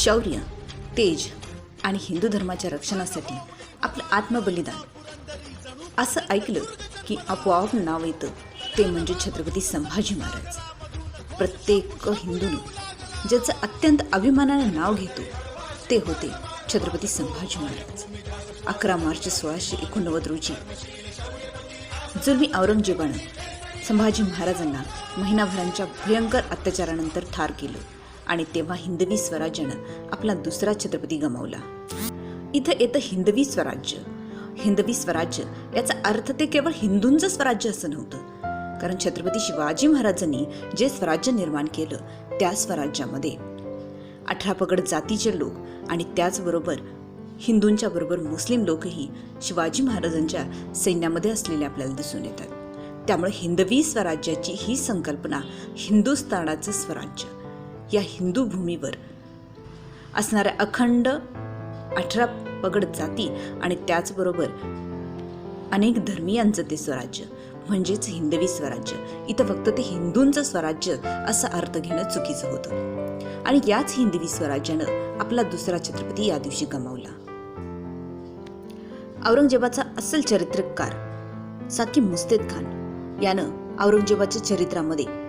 शौर्य तेज आणि हिंदू धर्माच्या रक्षणासाठी आपलं आत्मबलिदान. असं ऐकलं की आपोआप नाव येतं. ते म्हणजे छत्रपती संभाजी महाराज. प्रत्येक हिंदूने ज्याचं अत्यंत अभिमानानं नाव घेतो ते होते छत्रपती संभाजी महाराज. अकरा मार्च सोळाशे एकोणनव्वद रोजी. जुलमी औरंगजेबानं संभाजी महाराजांना महिनाभरांच्या भयंकर अत्याचारानंतर ठार केलं. आणि तेव्हा हिंदवी स्वराज्यानं आपला दुसरा छत्रपती गमावला. इथं येतं हिंदवी स्वराज्य. हिंदवी स्वराज्य याचा अर्थ ते केवळ हिंदूंचं स्वराज्य असं नव्हतं. कारण छत्रपती शिवाजी महाराजांनी जे स्वराज्य निर्माण केलं त्या स्वराज्यामध्ये अठरा पगड जातीचे लोक आणि त्याचबरोबर हिंदूंच्या बरोबर मुस्लिम लोकही शिवाजी महाराजांच्या सैन्यामध्ये असलेले आपल्याला दिसून येतात. त्यामुळे हिंदवी स्वराज्याची ही संकल्पना हिंदुस्थानाचं स्वराज्य. या हिंदू भूमीवर. असणाऱ्या अखंड अठरा पगड जाती आणि त्याचबरोबर अनेक धर्मियांचं ते स्वराज्य म्हणजेच हिंदवी स्वराज्य. इथं फक्त ते हिंदूंचं स्वराज्य असा अर्थ घेणं चुकीचं होतं. आणि याच हिंदवी स्वराज्यानं आपला दुसरा छत्रपती या दिवशी गमावला. औरंगजेबाचा असल चरित्रकार साकी मुस्तेद खान यानं औरंगजेबाच्या चरित्रामध्ये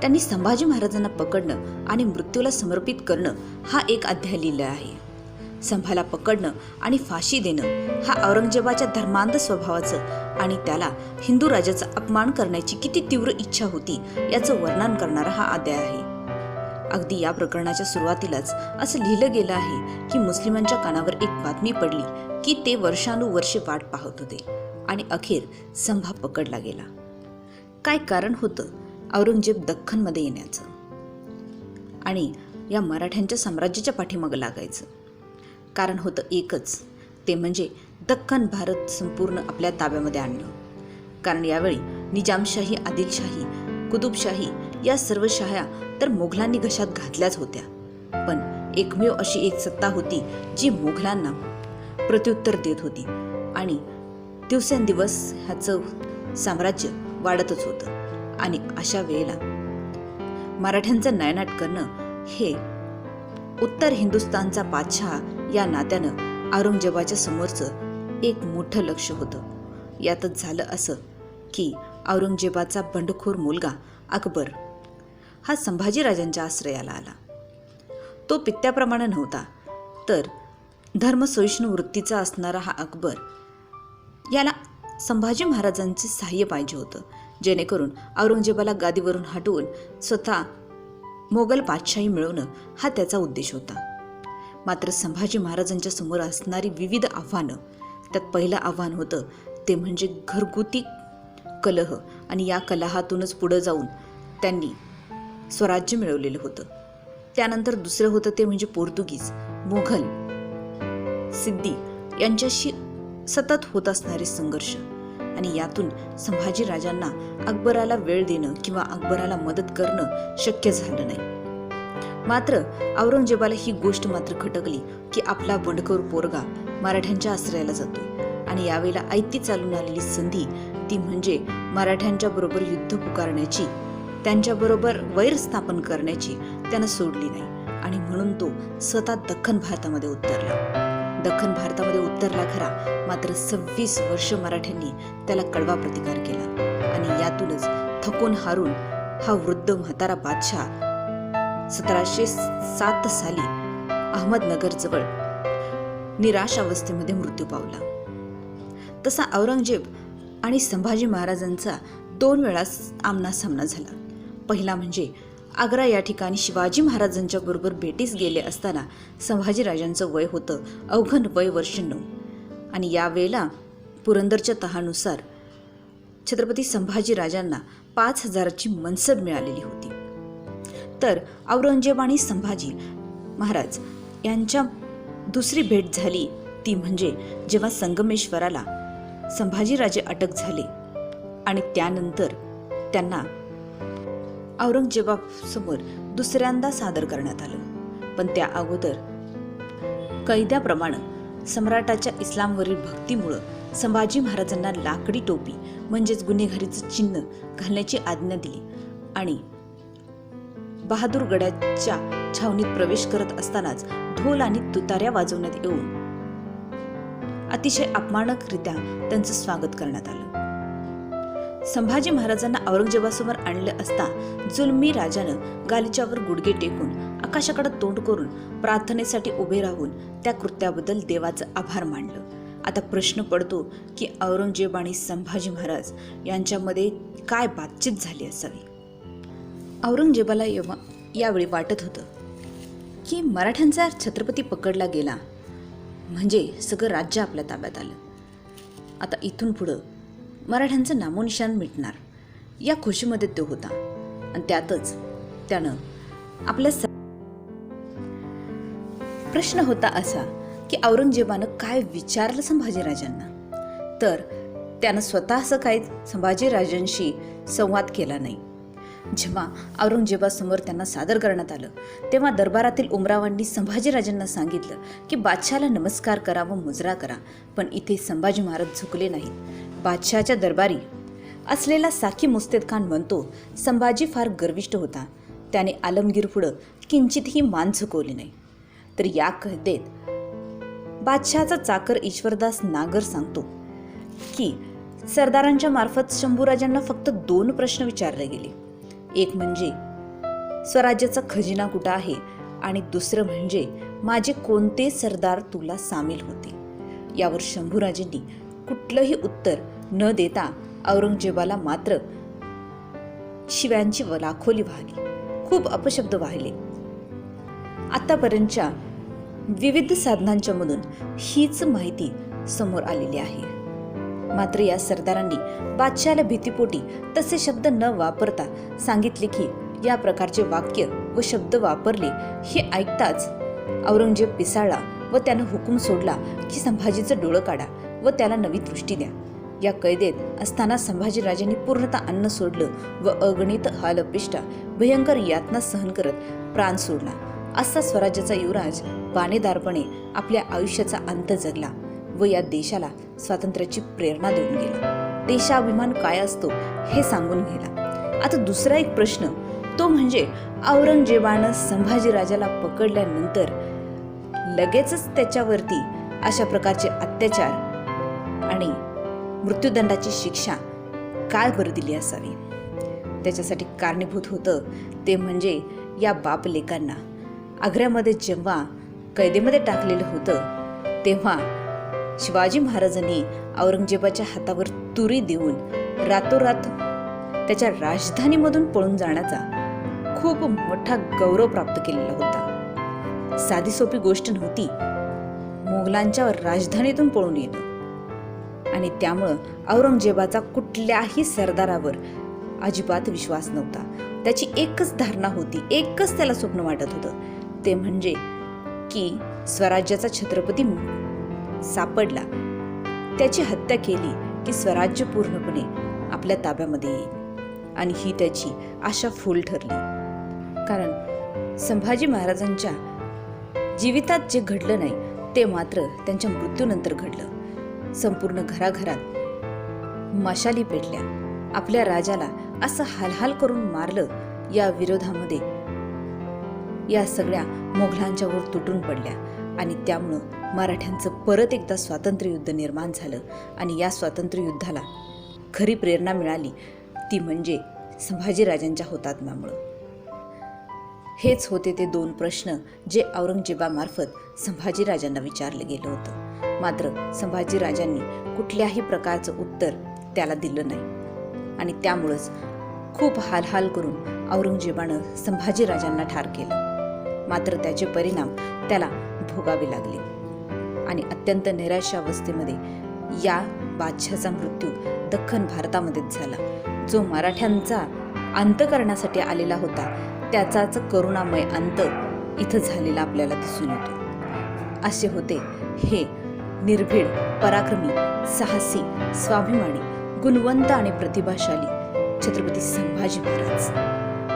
त्यांनी संभाजी महाराजांना पकडणं आणि मृत्यूला समर्पित करणं हा एक अध्याय लिहिला आहे. संभाला पकडणं आणि फाशी देणं हा औरंगजेबाच्या धर्मांध स्वभावाचं आणि त्याला हिंदू राजाचा अपमान करण्याची किती तीव्र इच्छा होती याचं वर्णन करणारा हा अध्याय आहे. अगदी या प्रकरणाच्या सुरुवातीलाच असं लिहिलं गेलं आहे की मुस्लिमांच्या कानावर एक बातमी पडली की ते वर्षानुवर्षे वाट पाहत होते आणि अखेर संभा पकडला गेला. काय कारण होतं? औरंगजेब दख्खनमध्ये येण्याचं आणि या मराठ्यांच्या साम्राज्याच्या पाठीमागं लागायचं. कारण होतं एकच ते म्हणजे दख्खन भारत संपूर्ण आपल्या ताब्यामध्ये आणणं कारण यावेळी निजामशाही आदिलशाही कुतुबशाही या सर्व शाह्या तर मोघलांनी घशात घातल्याच होत्या. पण एकमेव अशी एक सत्ता होती जी मोघलांना प्रत्युत्तर देत होती. आणि दिवसेंदिवस ह्याचं साम्राज्य वाढतच होतं. आणि अशा वेळेला मराठ्यांचं नायनाट करणं हे उत्तर हिंदुस्थानचा बादशहा या नात्यानं औरंगजेबाच्या समोरचं एक मोठं लक्ष होतं. यातच झालं असं की औरंगजेबाचा बंडखोर मुलगा अकबर हा संभाजीराजांच्या आश्रयाला आला. तो पित्याप्रमाणे नव्हता तर धर्मसहिष्णू वृत्तीचा असणारा हा अकबर याला संभाजी महाराजांचे सहाय्य पाहिजे होतं. जेणेकरून औरंगजेबाला गादीवरून हटवून स्वतः मोगल बादशाही मिळवणं हा त्याचा उद्देश होता. मात्र संभाजी महाराजांच्या समोर असणारी विविध आव्हानं त्यात पहिलं आव्हान होतं ते म्हणजे घरगुती कलह आणि या कलहातूनच पुढं जाऊन त्यांनी स्वराज्य मिळवलेलं होतं. त्यानंतर दुसरं होतं ते म्हणजे पोर्तुगीज मुघल सिद्धी यांच्याशी सतत होत असणारे संघर्ष. आणि यातून संभाजी राजांना अकबराला वेळ देणं किंवा अकबराला मदत करणं शक्य झालं नाही. मात्र औरंगजेबाला ही गोष्ट मात्र खटकली की आपला बंडखोर पोरगा मराठ्यांच्या आश्रयाला जातो आणि यावेळेला ऐती चालून आलेली संधी ती म्हणजे मराठ्यांच्या बरोबर युद्ध पुकारण्याची त्यांच्याबरोबर वैर स्थापन करण्याची त्यानं सोडली नाही आणि म्हणून तो स्वतः दख्खन भारतामध्ये उतरला. दख्खन भारतामध्ये उतरला खरा. मात्र सव्वीस वर्ष मराठ्यांनी त्याला कडवा प्रतिकार केला. आणि यातूनच थकून हारून हा वृद्ध म्हातारा बादशाह सतराशे सात साली अहमदनगरजवळ निराश अवस्थेमध्ये मृत्यू पावला. तसा औरंगजेब आणि संभाजी महाराजांचा दोन वेळा आमना सामना झाला. पहिला म्हणजे आग्रा या ठिकाणी शिवाजी महाराजांच्या बरोबर भेटीस गेले असताना संभाजीराजांचं वय होतं अवघन वय वर्ष नऊ. आणि यावेळेला पुरंदरच्या तहानुसार छत्रपती संभाजीराजांना पाच हजाराची मनसब मिळालेली होती. तर औरंगजेब आणि संभाजी महाराज यांच्या दुसरी भेट झाली ती म्हणजे जेव्हा संगमेश्वराला संभाजीराजे अटक झाले आणि त्यानंतर त्यांना औरंगजेबासमोर दुसऱ्यांदा सादर करण्यात आलं. पण त्या अगोदर कैद्याप्रमाणे सम्राटाच्या इस्लामवरील भक्तीमुळं संभाजी महाराजांना लाकडी टोपी म्हणजेच गुन्हेगारीचं चिन्ह घालण्याची आज्ञा दिली आणि बहादूरगडाच्या छावणीत प्रवेश करत असतानाच ढोल आणि तुताऱ्या वाजवण्यात येऊन अतिशय अपमानकरित्या त्यांचं स्वागत करण्यात आलं. संभाजी महाराजांना औरंगजेबासमोर आणले असता जुलमी राजानं गालिच्यावर गुडघे टेकून आकाशाकडे तोंड करून प्रार्थनेसाठी उभे राहून त्या कृत्याबद्दल देवाचं आभार मानलं. आता प्रश्न पडतो की औरंगजेब आणि संभाजी महाराज यांच्यामध्ये काय बातचीत झाली असावी? औरंगजेबाला येवा यावेळी वाटत होतं की मराठ्यांचा छत्रपती पकडला गेला. म्हणजे सगळं राज्य आपल्या ताब्यात आलं. आता इथून पुढं मराठ्यांचं नामोनिशान मिटणार. या खुशीमध्ये तो होता. आणि त्यातच त्यानं आपल्या स- प्रश्न होता असा की औरंगजेबानं काय विचारलं संभाजीराजांना? तर त्यानं स्वतः असं काही संभाजीराजांशी संवाद केला नाही. जेव्हा औरंगजेबासमोर त्यांना सादर करण्यात आलं तेव्हा दरबारातील उमरावांनी संभाजीराजांना सांगितलं की बादशाला नमस्कार करा व मुजरा करा पण इथे संभाजी महाराज झुकले नाहीत. बादशहाच्या दरबारी असलेला साखी मुस्तेद खान म्हणतो संभाजी फार गर्विष्ट होता. त्याने आलमगीर पुढं किंचितही मान झुकवली नाही. तर या कैदेत बादशहाचा चाकर ईश्वरदास नागर सांगतो की सरदारांच्या मार्फत शंभूराजांना फक्त दोन प्रश्न विचारले गेले. एक म्हणजे स्वराज्याचा खजिना कुठं आहे? आणि दुसरं म्हणजे माझे कोणते सरदार तुला सामील होते यावर शंभूराजेंनी कुठलंही उत्तर न देता औरंगजेबाला मात्र शिव्यांची लाखोली वाहली खूप अपशब्द वाहिले आतापर्यंतच्या विविध साधनांच्या मधून हीच माहिती समोर आलेली आहे. मात्र या सरदारांनी बादशाला भीतीपोटी तसे शब्द न वापरता सांगितले की या प्रकारचे वाक्य व शब्द वापरले हे ऐकताच औरंगजेब पिसाळला व त्यानं हुकूम सोडला की संभाजीचं डोळं काढा. व त्याला नवी दृष्टी द्या. या कैदेत असताना संभाजीराजांनी पूर्णतः अन्न सोडलं व अगणित हालपिष्टा भयंकर यातना सहन करत प्राण सोडला. असा स्वराज्याचा युवराज बाणेदारपणे आपल्या आयुष्याचा अंत जगला व या देशाला स्वातंत्र्याची प्रेरणा देऊन गेला. देशाभिमान काय असतो हे सांगून गेला. आता दुसरा एक प्रश्न तो म्हणजे औरंगजेबानं संभाजीराजाला पकडल्यानंतर लगेचच त्याच्यावरती अशा प्रकारचे अत्याचार आणि मृत्यूदंडाची शिक्षा काय बरं दिली असावी. त्याच्यासाठी कारणीभूत होतं ते म्हणजे या बाप लेकांना आग्र्यामध्ये जेव्हा कैदेमध्ये टाकलेलं होतं तेव्हा शिवाजी महाराजांनी औरंगजेबाच्या हातावर तुरी देऊन रातोरात त्याच्या राजधानीमधून पळून जाण्याचा खूप मोठा गौरव प्राप्त केलेला होता. साधी सोपी गोष्ट नव्हती. मोगलांच्या राजधानीतून पळून येणं. आणि त्यामुळं औरंगजेबाचा कुठल्याही सरदारावर अजिबात विश्वास नव्हता. त्याची एकच धारणा होती एकच त्याला स्वप्न वाटत होतं. ते म्हणजे की स्वराज्याचा छत्रपती सापडला. त्याची हत्या केली की स्वराज्य पूर्णपणे आपल्या ताब्यामध्ये येईल. आणि ही त्याची आशा फुल ठरली. कारण संभाजी महाराजांच्या जीवितात जे घडलं नाही ते मात्र त्यांच्या मृत्यूनंतर घडलं. संपूर्ण घराघरात मशाली पेटल्या. आपल्या राजाला असं हालहाल करून मारलं या विरोधामध्ये. या सगळ्या मोघलांच्या वर तुटून पडल्या आणि त्यामुळं मराठ्यांचं परत एकदा स्वातंत्र्य युद्ध निर्माण झालं आणि या स्वातंत्र्य युद्धाला खरी प्रेरणा मिळाली ती म्हणजे संभाजीराजांच्या हुतात्म्यामुळं. हेच होते ते दोन प्रश्न जे औरंगजेबामार्फत संभाजीराजांना विचारलं गेलं होतं. मात्र संभाजीराजांनी कुठल्याही प्रकारचं उत्तर त्याला दिलं नाही. आणि त्यामुळंच खूप हालहाल करून औरंगजेबानं संभाजीराजांना ठार केलं. मात्र त्याचे परिणाम त्याला भोगावे लागले. आणि अत्यंत निराशावस्थेमध्ये या बादशाचा मृत्यू दख्खन भारतामध्येच झाला. जो मराठ्यांचा अंत करण्यासाठी आलेला होता त्याचाच करुणामय अंत इथं झालेला आपल्याला दिसून येतो. असे होते हे निर्भीड पराक्रमी साहसी स्वाभिमानी गुणवंत आणि प्रतिभाशाली छत्रपती संभाजी महाराज.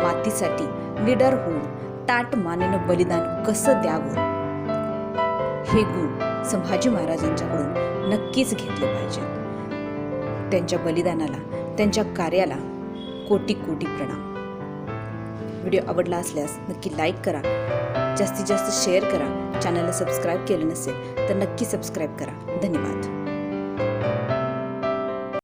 मातीसाठी निडर होऊन ताट मानेनं बलिदान कसं द्यावं? हे गुण संभाजी महाराजांच्याकडून नक्कीच घेतले पाहिजेत. त्यांच्या बलिदानाला त्यांच्या कार्याला कोटी कोटी प्रणाम. व्हिडिओ आवडला असल्यास नक्की लाईक करा. जास्तीत जास्त शेअर करा. चॅनलला सबस्क्राईब केलं नसेल तर नक्की सबस्क्राईब करा. धन्यवाद.